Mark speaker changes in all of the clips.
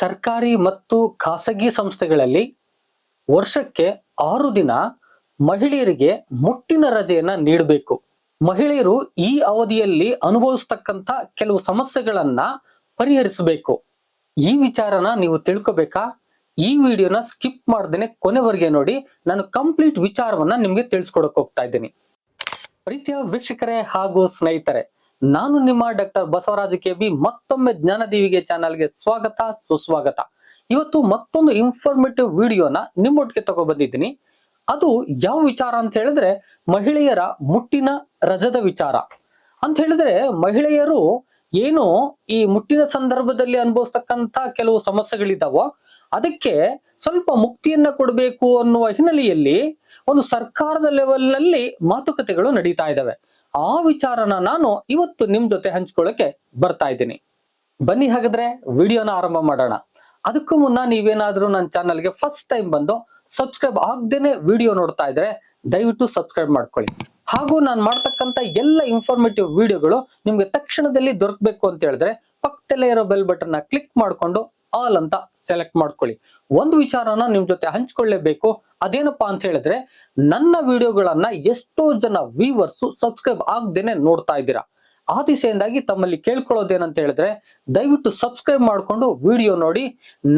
Speaker 1: ಸರ್ಕಾರಿ ಮತ್ತು ಖಾಸಗಿ ಸಂಸ್ಥೆಗಳಲ್ಲಿ ವರ್ಷಕ್ಕೆ ಆರು ದಿನ ಮಹಿಳೆಯರಿಗೆ ಮುಟ್ಟಿನ ರಜೆಯನ್ನ ನೀಡಬೇಕು. ಮಹಿಳೆಯರು ಈ ಅವಧಿಯಲ್ಲಿ ಅನುಭವಿಸ್ತಕ್ಕಂಥ ಕೆಲವು ಸಮಸ್ಯೆಗಳನ್ನ ಪರಿಹರಿಸಬೇಕು. ಈ ವಿಚಾರನ ನೀವು ತಿಳ್ಕೊಬೇಕಾ? ಈ ವಿಡಿಯೋನ ಸ್ಕಿಪ್ ಮಾಡ್ದೇನೆ ಕೊನೆವರೆಗೆ ನೋಡಿ, ನಾನು ಕಂಪ್ಲೀಟ್ ವಿಚಾರವನ್ನ ನಿಮ್ಗೆ ತಿಳಿಸ್ಕೊಡಕ್ ಹೋಗ್ತಾ ಇದ್ದೀನಿ. ಪ್ರೀತಿಯ ವೀಕ್ಷಕರೇ ಹಾಗೂ ಸ್ನೇಹಿತರೆ ನಾನು ನಿಮ್ಮ ಡಾಕ್ಟರ್ ಬಸವರಾಜ ಕೆ ಬಿ ಮತ್ತೊಮ್ಮೆ ಜ್ಞಾನದೀವಿಗೆ ಚಾನಲ್ಗೆ ಸ್ವಾಗತ, ಸುಸ್ವಾಗತ. ಇವತ್ತು ಮತ್ತೊಂದು ಇನ್ಫಾರ್ಮೇಟಿವ್ ವಿಡಿಯೋನ ನಿಮ್ಮೊಟ್ಟಿಗೆ ತಗೊಬಂದಿದ್ದೀನಿ. ಅದು ಯಾವ ವಿಚಾರ ಅಂತ ಹೇಳಿದ್ರೆ, ಮಹಿಳೆಯರ ಮುಟ್ಟಿನ ರಜದ ವಿಚಾರ. ಅಂತ ಹೇಳಿದ್ರೆ, ಮಹಿಳೆಯರು ಏನು ಈ ಮುಟ್ಟಿನ ಸಂದರ್ಭದಲ್ಲಿ ಅನುಭವಿಸ್ತಕ್ಕಂತ ಕೆಲವು ಸಮಸ್ಯೆಗಳಿದಾವೋ ಅದಕ್ಕೆ ಸ್ವಲ್ಪ ಮುಕ್ತಿಯನ್ನ ಕೊಡಬೇಕು ಅನ್ನುವ ಹಿನ್ನೆಲೆಯಲ್ಲಿ ಒಂದು ಸರ್ಕಾರದ ಲೆವೆಲ್ನಲ್ಲಿ ಮಾತುಕತೆಗಳು ನಡೀತಾ ಇದ್ದಾವೆ. ಆ ವಿಚಾರನ ನಾನು ಇವತ್ತು ನಿಮ್ ಜೊತೆ ಹಂಚ್ಕೊಳ್ಳಕ್ಕೆ ಬರ್ತಾ ಇದ್ದೀನಿ. ಬನ್ನಿ ಹಾಗಾದ್ರೆ ವಿಡಿಯೋನ ಆರಂಭ ಮಾಡೋಣ. ಅದಕ್ಕೂ ಮುನ್ನ ನೀವೇನಾದ್ರೂ ನನ್ನ ಚಾನಲ್ಗೆ ಫಸ್ಟ್ ಟೈಮ್ ಬಂದು ಸಬ್ಸ್ಕ್ರೈಬ್ ಆಗದೇನೆ ವಿಡಿಯೋ ನೋಡ್ತಾ ಇದ್ರೆ ದಯವಿಟ್ಟು ಸಬ್ಸ್ಕ್ರೈಬ್ ಮಾಡ್ಕೊಳ್ಳಿ. ಹಾಗೂ ನಾನು ಮಾಡ್ತಕ್ಕಂತ ಎಲ್ಲ ಇನ್ಫಾರ್ಮೇಟಿವ್ ವಿಡಿಯೋಗಳು ನಿಮ್ಗೆ ತಕ್ಷಣದಲ್ಲಿ ದೊರಕಬೇಕು ಅಂತ ಹೇಳಿದ್ರೆ ಪಕ್ಕದಲ್ಲೇ ಇರೋ ಬೆಲ್ ಬಟನ್ ಕ್ಲಿಕ್ ಮಾಡ್ಕೊಂಡು ಆಲ್ ಅಂತ ಸೆಲೆಕ್ಟ್ ಮಾಡ್ಕೊಳ್ಳಿ. ಒಂದು ವಿಚಾರನ ನಿಮ್ ಜೊತೆ ಹಂಚ್ಕೊಳ್ಳೇಬೇಕು. ಅದೇನಪ್ಪಾ ಅಂತ ಹೇಳಿದ್ರೆ, ನನ್ನ ವಿಡಿಯೋಗಳನ್ನ ಎಷ್ಟೋ ಜನ ವ್ಯೂವರ್ಸ್ ಸಬ್ಸ್ಕ್ರೈಬ್ ಆಗ್ದೇನೆ ನೋಡ್ತಾ ಇದ್ದೀರಾ. ಆ ದಿಸೆಯಿಂದಾಗಿ ತಮ್ಮಲ್ಲಿ ಕೇಳ್ಕೊಳ್ಳೋದೇನಂತ ಹೇಳಿದ್ರೆ, ದಯವಿಟ್ಟು ಸಬ್ಸ್ಕ್ರೈಬ್ ಮಾಡ್ಕೊಂಡು ವಿಡಿಯೋ ನೋಡಿ.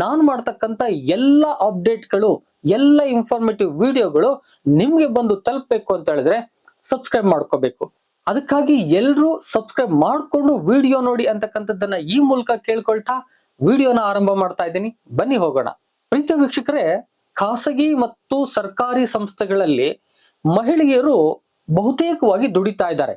Speaker 1: ನಾನು ಮಾಡ್ತಕ್ಕಂಥ ಎಲ್ಲ ಅಪ್ಡೇಟ್ಗಳು ಎಲ್ಲ ಇನ್ಫಾರ್ಮೇಟಿವ್ ವಿಡಿಯೋಗಳು ನಿಮ್ಗೆ ಬಂದು ತಲುಪಬೇಕು ಅಂತ ಹೇಳಿದ್ರೆ ಸಬ್ಸ್ಕ್ರೈಬ್ ಮಾಡ್ಕೋಬೇಕು. ಅದಕ್ಕಾಗಿ ಎಲ್ಲರೂ ಸಬ್ಸ್ಕ್ರೈಬ್ ಮಾಡ್ಕೊಂಡು ವಿಡಿಯೋ ನೋಡಿ ಅಂತಕ್ಕಂಥದ್ದನ್ನ ಈ ಮೂಲಕ ಕೇಳ್ಕೊಳ್ತಾ ವಿಡಿಯೋನ ಆರಂಭ ಮಾಡ್ತಾ ಇದ್ದೀನಿ. ಬನ್ನಿ ಹೋಗೋಣ. ಪ್ರೀತಿಯ ವೀಕ್ಷಕರೇ, ಖಾಸಗಿ ಮತ್ತು ಸರ್ಕಾರಿ ಸಂಸ್ಥೆಗಳಲ್ಲಿ ಮಹಿಳೆಯರು ಬಹುತೇಕವಾಗಿ ದುಡಿತಾ ಇದ್ದಾರೆ.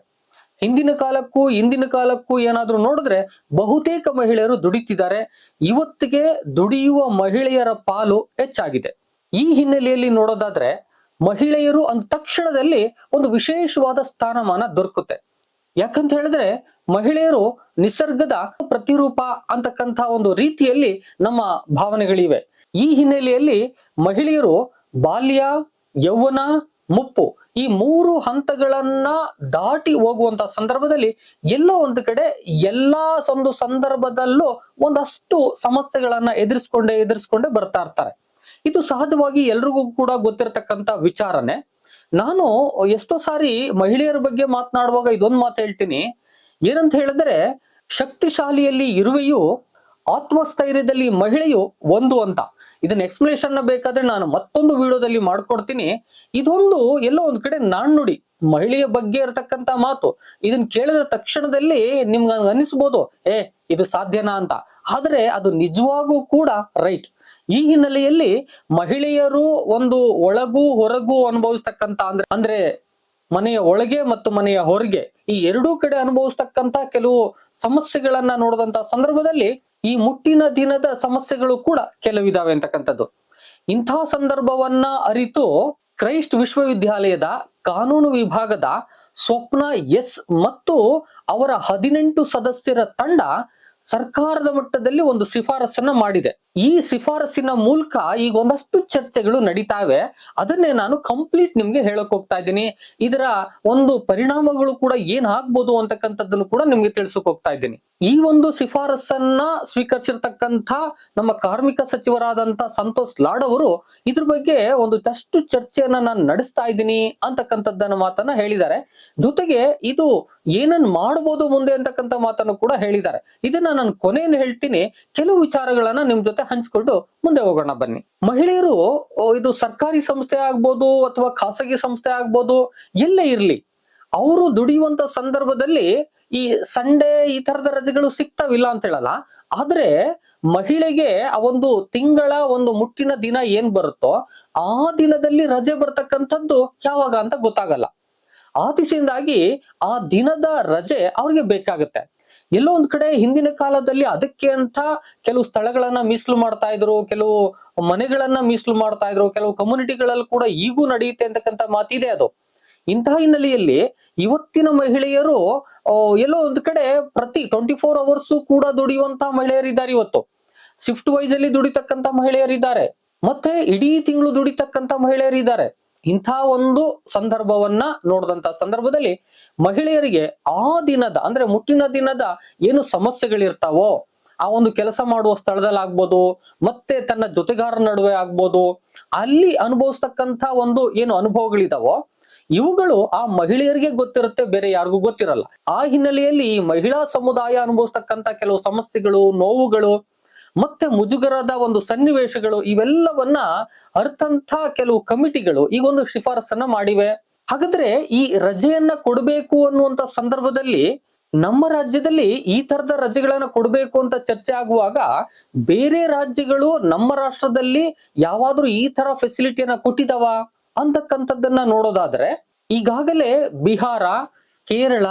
Speaker 1: ಹಿಂದಿನ ಕಾಲಕ್ಕೂ, ಇಂದಿನ ಕಾಲಕ್ಕೂ ಏನಾದ್ರೂ ನೋಡಿದ್ರೆ ಬಹುತೇಕ ಮಹಿಳೆಯರು ದುಡಿತಿದ್ದಾರೆ. ಇವತ್ತಿಗೆ ದುಡಿಯುವ ಮಹಿಳೆಯರ ಪಾಲು ಹೆಚ್ಚಾಗಿದೆ. ಈ ಹಿನ್ನೆಲೆಯಲ್ಲಿ ನೋಡೋದಾದ್ರೆ ಮಹಿಳೆಯರು ಅಂದ ತಕ್ಷಣದಲ್ಲಿ ಒಂದು ವಿಶೇಷವಾದ ಸ್ಥಾನಮಾನ ದೊರಕುತ್ತೆ. ಯಾಕಂತ ಹೇಳಿದ್ರೆ ಮಹಿಳೆಯರು ನಿಸರ್ಗದ ಪ್ರತಿರೂಪ ಅಂತಕ್ಕಂಥ ಒಂದು ರೀತಿಯಲ್ಲಿ ನಮ್ಮ ಭಾವನೆಗಳಿವೆ. ಈ ಹಿನ್ನೆಲೆಯಲ್ಲಿ ಮಹಿಳೆಯರು ಬಾಲ್ಯ, ಯೌವನ, ಮುಪ್ಪು ಈ ಮೂರು ಹಂತಗಳನ್ನ ದಾಟಿ ಹೋಗುವಂತ ಸಂದರ್ಭದಲ್ಲಿ ಎಲ್ಲೋ ಒಂದು ಕಡೆ ಎಲ್ಲಾ ಒಂದು ಸಂದರ್ಭದಲ್ಲೂ ಒಂದಷ್ಟು ಸಮಸ್ಯೆಗಳನ್ನ ಎದುರಿಸ್ಕೊಂಡೇ ಎದುರಿಸ್ಕೊಂಡೇ ಬರ್ತಾ ಇರ್ತಾರೆ. ಇದು ಸಹಜವಾಗಿ ಎಲ್ರಿಗೂ ಕೂಡ ಗೊತ್ತಿರತಕ್ಕಂತ ವಿಚಾರನೆ. ನಾನು ಎಷ್ಟೋ ಸಾರಿ ಮಹಿಳೆಯರ ಬಗ್ಗೆ ಮಾತನಾಡುವಾಗ ಇದೊಂದು ಮಾತು ಹೇಳ್ತೀನಿ. ಏನಂತ ಹೇಳಿದ್ರೆ, ಶಕ್ತಿಶಾಲಿಯಲ್ಲಿ ಇರುವೆಯು ಆತ್ಮಸ್ಥೈರ್ಯದಲ್ಲಿ ಮಹಿಳೆಯು ಒಂದು ಅಂತ. ಇದನ್ನ ಎಕ್ಸ್ಪ್ಲನೇಷನ್ ಬೇಕಾದ್ರೆ ನಾನು ಮತ್ತೊಂದು ವಿಡಿಯೋದಲ್ಲಿ ಮಾಡ್ಕೊಡ್ತೀನಿ. ಇದೊಂದು ಎಲ್ಲೋ ಒಂದ್ ಕಡೆ ನಾಣ್ಣುಡಿ ಮಹಿಳೆಯ ಬಗ್ಗೆ ಇರತಕ್ಕಂತ ಮಾತು. ಇದನ್ನ ಕೇಳಿದ ತಕ್ಷಣದಲ್ಲಿ ನಿಮ್ಗೆ ಅನಿಸ್ಬೋದು, ಏ, ಇದು ಸಾಧ್ಯನಾ ಅಂತ. ಆದ್ರೆ ಅದು ನಿಜವಾಗೂ ಕೂಡ ರೈಟ್. ಈ ಹಿನ್ನೆಲೆಯಲ್ಲಿ ಮಹಿಳೆಯರು ಒಂದು ಒಳಗೂ ಹೊರಗೂ ಅನುಭವಿಸ್ತಕ್ಕಂತ ಅಂದ್ರೆ ಅಂದ್ರೆ ಮನೆಯ ಒಳಗೆ ಮತ್ತು ಮನೆಯ ಹೊರಗೆ ಈ ಎರಡೂ ಕಡೆ ಅನುಭವಿಸ್ತಕ್ಕಂತ ಕೆಲವು ಸಮಸ್ಯೆಗಳನ್ನ ನೋಡಿದಂತ ಸಂದರ್ಭದಲ್ಲಿ ಈ ಮುಟ್ಟಿನ ದಿನದ ಸಮಸ್ಯೆಗಳು ಕೂಡ ಕೆಲವಿದಾವೆ ಅಂತಕ್ಕಂಥದ್ದು. ಇಂತಹ ಸಂದರ್ಭವನ್ನ ಅರಿತು ಕ್ರೈಸ್ಟ್ ವಿಶ್ವವಿದ್ಯಾಲಯದ ಕಾನೂನು ವಿಭಾಗದ ಸ್ವಪ್ನ ಎಸ್ ಮತ್ತು ಅವರ ಹದಿನೆಂಟು ಸದಸ್ಯರ ತಂಡ ಸರ್ಕಾರದ ಮಟ್ಟದಲ್ಲಿ ಒಂದು ಶಿಫಾರಸನ್ನ ಮಾಡಿದೆ. ಈ ಶಿಫಾರಸಿನ ಮೂಲಕ ಈಗ ಒಂದಷ್ಟು ಚರ್ಚೆಗಳು ನಡೀತಾವೆ. ಅದನ್ನೇ ನಾನು ಕಂಪ್ಲೀಟ್ ನಿಮ್ಗೆ ಹೇಳಕ್ ಹೋಗ್ತಾ ಇದ್ದೀನಿ. ಇದರ ಒಂದು ಪರಿಣಾಮಗಳು ಕೂಡ ಏನ್ ಆಗ್ಬೋದು ಅಂತಕ್ಕಂಥದ್ದನ್ನು ಕೂಡ ನಿಮ್ಗೆ ತಿಳಿಸಕ್ ಹೋಗ್ತಾ ಇದ್ದೀನಿ. ಈ ಒಂದು ಶಿಫಾರಸನ್ನ ಸ್ವೀಕರಿಸಿರ್ತಕ್ಕಂಥ ನಮ್ಮ ಕಾರ್ಮಿಕ ಸಚಿವರಾದಂತ ಸಂತೋಷ್ ಲಾಡ್ ಅವರು ಇದ್ರ ಬಗ್ಗೆ ಒಂದು ತಷ್ಟು ಚರ್ಚೆಯನ್ನ ನಾನು ನಡೆಸ್ತಾ ಇದ್ದೀನಿ ಅಂತಕ್ಕಂಥದ್ದನ್ನ ಮಾತನ್ನ ಹೇಳಿದ್ದಾರೆ. ಜೊತೆಗೆ ಇದು ಏನನ್ ಮಾಡಬಹುದು ಮುಂದೆ ಅಂತಕ್ಕಂಥ ಮಾತನ್ನು ಕೂಡ ಹೇಳಿದ್ದಾರೆ. ಇದನ್ನ ನಾನು ಕೊನೆಯನ್ನು ಹೇಳ್ತೀನಿ, ಕೆಲವು ವಿಚಾರಗಳನ್ನ ನಿಮ್ ಜೊತೆ ಹಂಚಿಕೊಂಡು ಮುಂದೆ ಹೋಗೋಣ ಬನ್ನಿ. ಮಹಿಳೆಯರು ಇದು ಸರ್ಕಾರಿ ಸಂಸ್ಥೆ ಆಗ್ಬೋದು ಅಥವಾ ಖಾಸಗಿ ಸಂಸ್ಥೆ ಆಗ್ಬೋದು, ಎಲ್ಲೇ ಇರ್ಲಿ, ಅವರು ದುಡಿಯುವಂತ ಸಂದರ್ಭದಲ್ಲಿ ಈ ಸಂಡೇ ಈ ತರದ ರಜೆಗಳು ಸಿಗ್ತಾವಿಲ್ಲ ಅಂತ ಹೇಳಲ್ಲ. ಆದ್ರೆ ಮಹಿಳೆಗೆ ಆ ಒಂದು ತಿಂಗಳ, ಒಂದು ಮುಟ್ಟಿನ ದಿನ ಏನ್ ಬರುತ್ತೋ, ಆ ದಿನದಲ್ಲಿ ರಜೆ ಬರ್ತಕ್ಕಂಥದ್ದು ಯಾವಾಗ ಅಂತ ಗೊತ್ತಾಗಲ್ಲ. ಆ ದಿಸೆಯಿಂದಾಗಿ ಆ ದಿನದ ರಜೆ ಅವ್ರಿಗೆ ಬೇಕಾಗುತ್ತೆ. ಎಲ್ಲೋ ಒಂದ್ ಕಡೆ ಹಿಂದಿನ ಕಾಲದಲ್ಲಿ ಅದಕ್ಕೆ ಅಂತ ಕೆಲವು ಸ್ಥಳಗಳನ್ನ ಮೀಸಲು ಮಾಡ್ತಾ ಇದ್ರು, ಕೆಲವು ಮನೆಗಳನ್ನ ಮೀಸಲು ಮಾಡ್ತಾ ಇದ್ರು, ಕೆಲವು ಕಮ್ಯುನಿಟಿಗಳಲ್ಲಿ ಕೂಡ ಈಗೂ ನಡೆಯುತ್ತೆ ಅಂತಕ್ಕಂಥ ಮಾತಿದೆ ಅದು. ಇಂತಹ ಹಿನ್ನೆಲೆಯಲ್ಲಿ ಇವತ್ತಿನ ಮಹಿಳೆಯರು ಎಲ್ಲೋ ಒಂದ್ ಕಡೆ ಪ್ರತಿ ಟ್ವೆಂಟಿ ಫೋರ್ ಅವರ್ಸ್ ಕೂಡ ದುಡಿಯುವಂತ ಮಹಿಳೆಯರಿದ್ದಾರೆ ಇವತ್ತು. ಶಿಫ್ಟ್ ವೈಸ್ ಅಲ್ಲಿ ದುಡಿತಕ್ಕಂತ ಮಹಿಳೆಯರಿದ್ದಾರೆ. ಮತ್ತೆ ಇಡೀ ತಿಂಗಳು ದುಡಿತಕ್ಕಂತ ಮಹಿಳೆಯರಿದ್ದಾರೆ. ಇಂಥ ಒಂದು ಸಂದರ್ಭವನ್ನ ನೋಡಿದಂತ ಸಂದರ್ಭದಲ್ಲಿ ಮಹಿಳೆಯರಿಗೆ ಆ ದಿನದ, ಅಂದ್ರೆ ಮುಟ್ಟಿನ ದಿನದ ಏನು ಸಮಸ್ಯೆಗಳಿರ್ತಾವೋ, ಆ ಒಂದು ಕೆಲಸ ಮಾಡುವ ಸ್ಥಳದಲ್ಲಿ ಆಗ್ಬೋದು, ಮತ್ತೆ ತನ್ನ ಜೊತೆಗಾರ ನಡುವೆ ಆಗ್ಬೋದು, ಅಲ್ಲಿ ಅನುಭವಿಸ್ತಕ್ಕಂತ ಒಂದು ಏನು ಅನುಭವಗಳಿದಾವೋ, ಇವುಗಳು ಆ ಮಹಿಳೆಯರಿಗೆ ಗೊತ್ತಿರುತ್ತೆ, ಬೇರೆ ಯಾರಿಗೂ ಗೊತ್ತಿರಲ್ಲ. ಆ ಹಿನ್ನೆಲೆಯಲ್ಲಿ ಈ ಮಹಿಳಾ ಸಮುದಾಯ ಅನುಭವಿಸ್ತಕ್ಕಂತ ಕೆಲವು ಸಮಸ್ಯೆಗಳು, ನೋವುಗಳು ಮತ್ತೆ ಮುಜುಗರದ ಒಂದು ಸನ್ನಿವೇಶಗಳು ಇವೆಲ್ಲವನ್ನ ಅರ್ಥಂತ ಕೆಲವು ಕಮಿಟಿಗಳು ಈ ಒಂದು ಶಿಫಾರಸನ್ನ ಮಾಡಿವೆ. ಹಾಗಾದ್ರೆ ಈ ರಜೆಯನ್ನ ಕೊಡಬೇಕು ಅನ್ನುವಂತ ಸಂದರ್ಭದಲ್ಲಿ ನಮ್ಮ ರಾಜ್ಯದಲ್ಲಿ ಈ ತರದ ರಜೆಗಳನ್ನ ಕೊಡಬೇಕು ಅಂತ ಚರ್ಚೆ ಆಗುವಾಗ ಬೇರೆ ರಾಜ್ಯಗಳು ನಮ್ಮ ರಾಷ್ಟ್ರದಲ್ಲಿ ಯಾವಾದ್ರೂ ಈ ತರ ಫೆಸಿಲಿಟಿಯನ್ನ ಕೊಟ್ಟಿದಾವ? ಅಂತಕ್ಕಂಥದ್ದನ್ನ ನೋಡೋದಾದ್ರೆ ಈಗಾಗಲೇ ಬಿಹಾರ, ಕೇರಳ,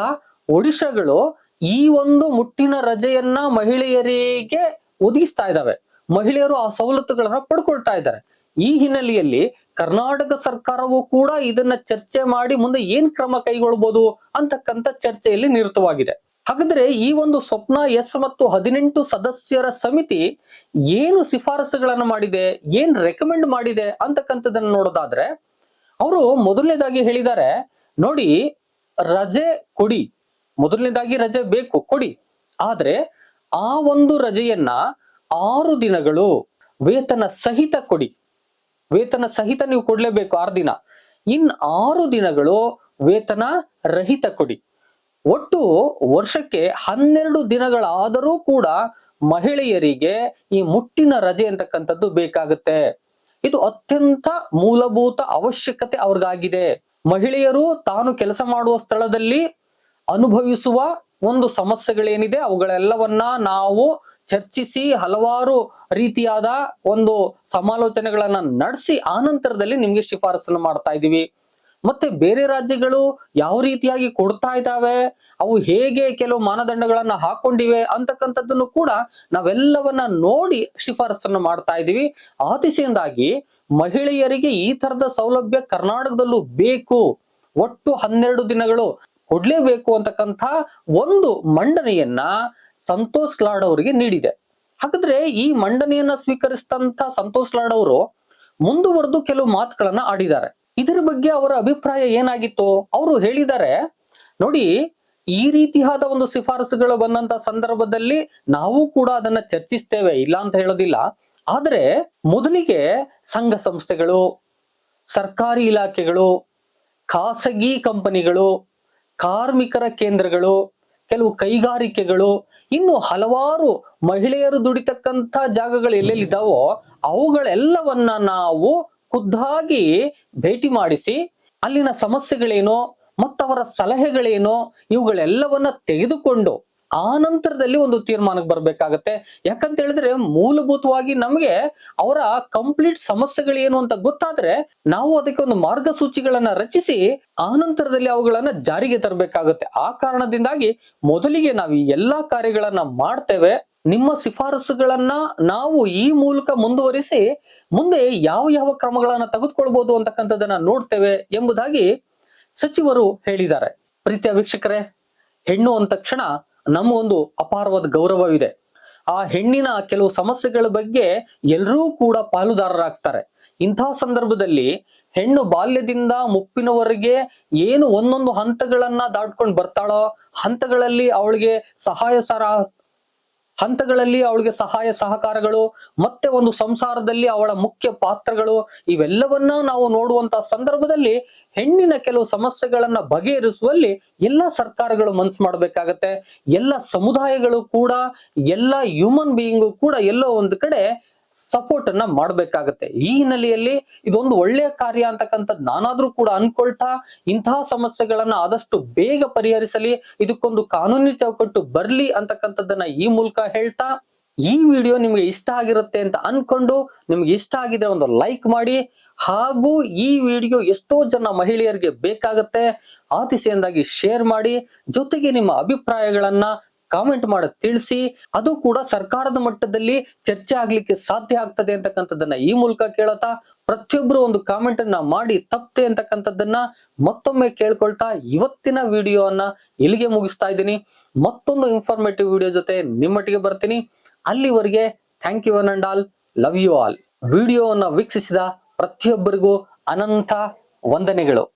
Speaker 1: ಒಡಿಶಾಗಳು ಈ ಒಂದು ಮುಟ್ಟಿನ ರಜೆಯನ್ನ ಮಹಿಳೆಯರಿಗೆ ಒದಗಿಸ್ತಾ ಇದ್ದಾವೆ. ಮಹಿಳೆಯರು ಆ ಸವಲತ್ತುಗಳನ್ನ ಪಡ್ಕೊಳ್ತಾ ಇದ್ದಾರೆ. ಈ ಹಿನ್ನೆಲೆಯಲ್ಲಿ ಕರ್ನಾಟಕ ಸರ್ಕಾರವು ಕೂಡ ಇದನ್ನ ಚರ್ಚೆ ಮಾಡಿ ಮುಂದೆ ಏನ್ ಕ್ರಮ ಕೈಗೊಳ್ಬಹುದು ಅಂತಕ್ಕಂಥ ಚರ್ಚೆಯಲ್ಲಿ ನಿರತವಾಗಿದೆ. ಹಾಗಾದ್ರೆ ಈ ಒಂದು ಸ್ವಪ್ನ ಎಸ್ ಮತ್ತು ಹದಿನೆಂಟು ಸದಸ್ಯರ ಸಮಿತಿ ಏನು ಶಿಫಾರಸುಗಳನ್ನು ಮಾಡಿದೆ, ಏನ್ ರೆಕಮೆಂಡ್ ಮಾಡಿದೆ ಅಂತಕ್ಕಂಥದ್ದನ್ನ ನೋಡೋದಾದ್ರೆ, ಅವರು ಮೊದಲನೇದಾಗಿ ಹೇಳಿದ್ದಾರೆ, ನೋಡಿ ರಜೆ ಕೊಡಿ. ಮೊದಲನೇದಾಗಿ ರಜೆ ಬೇಕು, ಕೊಡಿ. ಆದ್ರೆ ಆ ಒಂದು ರಜೆಯನ್ನ ಆರು ದಿನಗಳು ವೇತನ ಸಹಿತ ಕೊಡಿ. ವೇತನ ಸಹಿತ ನೀವು ಕೊಡ್ಲೇಬೇಕು ಆರು ದಿನ. ಇನ್ ಆರು ದಿನಗಳು ವೇತನ ರಹಿತ ಕೊಡಿ. ಒಟ್ಟು ವರ್ಷಕ್ಕೆ ಹನ್ನೆರಡು ದಿನಗಳಾದರೂ ಕೂಡ ಮಹಿಳೆಯರಿಗೆ ಈ ಮುಟ್ಟಿನ ರಜೆ ಅಂತಕ್ಕಂಥದ್ದು ಬೇಕಾಗುತ್ತೆ. ಇದು ಅತ್ಯಂತ ಮೂಲಭೂತ ಅವಶ್ಯಕತೆ ಅವ್ರಿಗಾಗಿದೆ. ಮಹಿಳೆಯರು ತಾನು ಕೆಲಸ ಮಾಡುವ ಸ್ಥಳದಲ್ಲಿ ಅನುಭವಿಸುವ ಒಂದು ಸಮಸ್ಯೆಗಳೇನಿದೆ ಅವುಗಳೆಲ್ಲವನ್ನ ನಾವು ಚರ್ಚಿಸಿ ಹಲವಾರು ರೀತಿಯಾದ ಒಂದು ಸಮಾಲೋಚನೆಗಳನ್ನ ನಡೆಸಿ ಆ ನಂತರದಲ್ಲಿ ನಿಮ್ಗೆ ಶಿಫಾರಸನ್ನು ಮಾಡ್ತಾ ಇದೀವಿ ಮತ್ತೆ ಬೇರೆ ರಾಜ್ಯಗಳು ಯಾವ ರೀತಿಯಾಗಿ ಕೊಡ್ತಾ ಇದ್ದಾವೆ, ಅವು ಹೇಗೆ ಕೆಲವು ಮಾನದಂಡಗಳನ್ನ ಹಾಕೊಂಡಿವೆ ಅಂತಕ್ಕಂಥದ್ದನ್ನು ಕೂಡ ನಾವೆಲ್ಲವನ್ನ ನೋಡಿ ಶಿಫಾರಸನ್ನು ಮಾಡ್ತಾ ಇದೀವಿ ಆ ದಿಸೆಯಿಂದಾಗಿ ಮಹಿಳೆಯರಿಗೆ ಈ ತರದ ಸೌಲಭ್ಯ ಕರ್ನಾಟಕದಲ್ಲೂ ಬೇಕು. ಒಟ್ಟು ಹನ್ನೆರಡು ದಿನಗಳು ಕೊಡ್ಲೇಬೇಕು ಅಂತಕ್ಕಂಥ ಒಂದು ಮಂಡನೆಯನ್ನ ಸಂತೋಷ್ ಲಾಡ್ ಅವರಿಗೆ ನೀಡಿದೆ. ಹಾಗಾದ್ರೆ ಈ ಮಂಡನೆಯನ್ನ ಸ್ವೀಕರಿಸಿದಂತ ಸಂತೋಷ್ ಲಾಡ್ ಅವರು ಮುಂದುವರೆದು ಕೆಲವು ಮಾತುಗಳನ್ನ ಆಡಿದ್ದಾರೆ. ಇದರ ಬಗ್ಗೆ ಅವರ ಅಭಿಪ್ರಾಯ ಏನಾಗಿತ್ತು? ಅವರು ಹೇಳಿದ್ದಾರೆ, ನೋಡಿ, ಈ ರೀತಿಯಾದ ಒಂದು ಶಿಫಾರಸುಗಳು ಬಂದಂತ ಸಂದರ್ಭದಲ್ಲಿ ನಾವು ಕೂಡ ಅದನ್ನ ಚರ್ಚಿಸ್ತೇವೆ, ಇಲ್ಲ ಅಂತ ಹೇಳೋದಿಲ್ಲ. ಆದರೆ ಮೊದಲಿಗೆ ಸಂಘ ಸಂಸ್ಥೆಗಳು, ಸರ್ಕಾರಿ ಇಲಾಖೆಗಳು, ಖಾಸಗಿ ಕಂಪನಿಗಳು ಕಾರ್ಮಿಕರ ಕೇಂದ್ರಗಳು, ಕೆಲವು ಕೈಗಾರಿಕೆಗಳು, ಇನ್ನು ಹಲವಾರು ಮಹಿಳೆಯರು ದುಡಿತಕ್ಕಂಥ ಜಾಗಗಳು ಎಲ್ಲೆಲ್ಲಿದ್ದಾವೋ ಅವುಗಳೆಲ್ಲವನ್ನ ನಾವು ಖುದ್ದಾಗಿ ಭೇಟಿ ಮಾಡಿಸಿ, ಅಲ್ಲಿನ ಸಮಸ್ಯೆಗಳೇನೋ ಮತ್ತವರ ಸಲಹೆಗಳೇನೋ ಇವುಗಳೆಲ್ಲವನ್ನ ತೆಗೆದುಕೊಂಡು ಆ ನಂತರದಲ್ಲಿ ಒಂದು ತೀರ್ಮಾನಕ್ಕೆ ಬರ್ಬೇಕಾಗತ್ತೆ. ಯಾಕಂತ ಹೇಳಿದ್ರೆ ಮೂಲಭೂತವಾಗಿ ನಮಗೆ ಅವರ ಕಂಪ್ಲೀಟ್ ಸಮಸ್ಯೆಗಳೇನು ಅಂತ ಗೊತ್ತಾದ್ರೆ ನಾವು ಅದಕ್ಕೆ ಒಂದು ಮಾರ್ಗಸೂಚಿಗಳನ್ನ ರಚಿಸಿ ಆ ನಂತರದಲ್ಲಿ ಅವುಗಳನ್ನ ಜಾರಿಗೆ ತರಬೇಕಾಗತ್ತೆ. ಆ ಕಾರಣದಿಂದಾಗಿ ಮೊದಲಿಗೆ ನಾವು ಈ ಎಲ್ಲಾ ಕಾರ್ಯಗಳನ್ನ ಮಾಡ್ತೇವೆ. ನಿಮ್ಮ ಶಿಫಾರಸುಗಳನ್ನ ನಾವು ಈ ಮೂಲಕ ಮುಂದುವರಿಸಿ ಮುಂದೆ ಯಾವ ಯಾವ ಕ್ರಮಗಳನ್ನ ತೆಗೆದುಕೊಳ್ಬಹುದು ಅಂತಕ್ಕಂಥದ್ದನ್ನ ನೋಡ್ತೇವೆ ಎಂಬುದಾಗಿ ಸಚಿವರು ಹೇಳಿದ್ದಾರೆ. ಪ್ರೀತಿಯ ವೀಕ್ಷಕರೇ, ಹೆಣ್ಣು ಅಂದ ತಕ್ಷಣ ನಮಗೊಂದು ಅಪಾರವಾದ ಗೌರವವಿದೆ. ಆ ಹೆಣ್ಣಿನ ಕೆಲವು ಸಮಸ್ಯೆಗಳ ಬಗ್ಗೆ ಎಲ್ಲರೂ ಕೂಡ ಪಾಲುದಾರರಾಗ್ತಾರೆ. ಇಂತಹ ಸಂದರ್ಭದಲ್ಲಿ ಹೆಣ್ಣು ಬಾಲ್ಯದಿಂದ ಮುಪ್ಪಿನವರೆಗೆ ಏನು ಒಂದೊಂದು ಹಂತಗಳನ್ನ ದಾಟ್ಕೊಂಡು ಬರ್ತಾಳೋ, ಹಂತಗಳಲ್ಲಿ ಅವಳಿಗೆ ಸಹಾಯ ಸರ ಹಂತಗಳಲ್ಲಿ ಅವಳಿಗೆ ಸಹಾಯ ಸಹಕಾರಗಳು, ಮತ್ತೆ ಒಂದು ಸಂಸಾರದಲ್ಲಿ ಅವಳ ಮುಖ್ಯ ಪಾತ್ರಗಳು, ಇವೆಲ್ಲವನ್ನ ನಾವು ನೋಡುವಂತ ಸಂದರ್ಭದಲ್ಲಿ ಹೆಣ್ಣಿನ ಕೆಲವು ಸಮಸ್ಯೆಗಳನ್ನ ಬಗೆಹರಿಸುವಲ್ಲಿ ಎಲ್ಲ ಸರ್ಕಾರಗಳು ಮನ್ಸು ಮಾಡಬೇಕಾಗತ್ತೆ. ಎಲ್ಲ ಸಮುದಾಯಗಳು ಕೂಡ, ಎಲ್ಲ ಹ್ಯೂಮನ್ ಬೀಯಿಂಗು ಕೂಡ ಎಲ್ಲೋ ಒಂದು ಕಡೆ ಸಪೋರ್ಟ್ ಅನ್ನ ಮಾಡ್ಬೇಕಾಗತ್ತೆ. ಈ ಹಿನ್ನೆಲೆಯಲ್ಲಿ ಇದೊಂದು ಒಳ್ಳೆಯ ಕಾರ್ಯ ಅಂತಕ್ಕಂಥದ್ದು ನಾನಾದ್ರೂ ಕೂಡ ಅನ್ಕೊಳ್ತಾ ಇಂತಹ ಸಮಸ್ಯೆಗಳನ್ನ ಆದಷ್ಟು ಬೇಗ ಪರಿಹರಿಸಲಿ, ಇದಕ್ಕೊಂದು ಕಾನೂನು ಚೌಕಟ್ಟು ಬರ್ಲಿ ಅಂತಕ್ಕಂಥದ್ದನ್ನ ಈ ಮೂಲಕ ಹೇಳ್ತಾ, ಈ ವಿಡಿಯೋ ನಿಮ್ಗೆ ಇಷ್ಟ ಆಗಿರುತ್ತೆ ಅಂತ ಅನ್ಕೊಂಡು ನಿಮ್ಗೆ ಇಷ್ಟ ಆಗಿದ್ರೆ ಒಂದು ಲೈಕ್ ಮಾಡಿ, ಹಾಗೂ ಈ ವಿಡಿಯೋ ಎಷ್ಟೋ ಜನ ಮಹಿಳೆಯರಿಗೆ ಬೇಕಾಗತ್ತೆ ಆತಿಸೆಯಿಂದಾಗಿ ಶೇರ್ ಮಾಡಿ, ಜೊತೆಗೆ ನಿಮ್ಮ ಅಭಿಪ್ರಾಯಗಳನ್ನ ಕಾಮೆಂಟ್ ಮಾಡಿ ತಿಳಿಸಿ, ಅದು ಕೂಡ ಸರ್ಕಾರದ ಮಟ್ಟದಲ್ಲಿ ಚರ್ಚೆ ಆಗ್ಲಿಕ್ಕೆ ಸಾಧ್ಯ ಆಗ್ತದೆ ಅಂತಕ್ಕಂಥದ್ದನ್ನ ಈ ಮೂಲಕ ಕೇಳತಾ, ಪ್ರತಿಯೊಬ್ರು ಒಂದು ಕಾಮೆಂಟ್ ಅನ್ನ ಮಾಡಿ ತಪ್ಪೆ ಅಂತಕ್ಕಂಥದ್ದನ್ನ ಮತ್ತೊಮ್ಮೆ ಕೇಳ್ಕೊಳ್ತಾ ಇವತ್ತಿನ ವಿಡಿಯೋವನ್ನ ಇಲ್ಲಿಗೆ ಮುಗಿಸ್ತಾ ಇದ್ದೀನಿ. ಮತ್ತೊಂದು ಇನ್ಫಾರ್ಮೇಟಿವ್ ವಿಡಿಯೋ ಜೊತೆ ನಿಮ್ಮೊಟ್ಟಿಗೆ ಬರ್ತೀನಿ. ಅಲ್ಲಿವರೆಗೆ thank you and all love you all ವಿಡಿಯೋವನ್ನ ವೀಕ್ಷಿಸಿದ ಪ್ರತಿಯೊಬ್ಬರಿಗೂ ಅನಂತ ವಂದನೆಗಳು.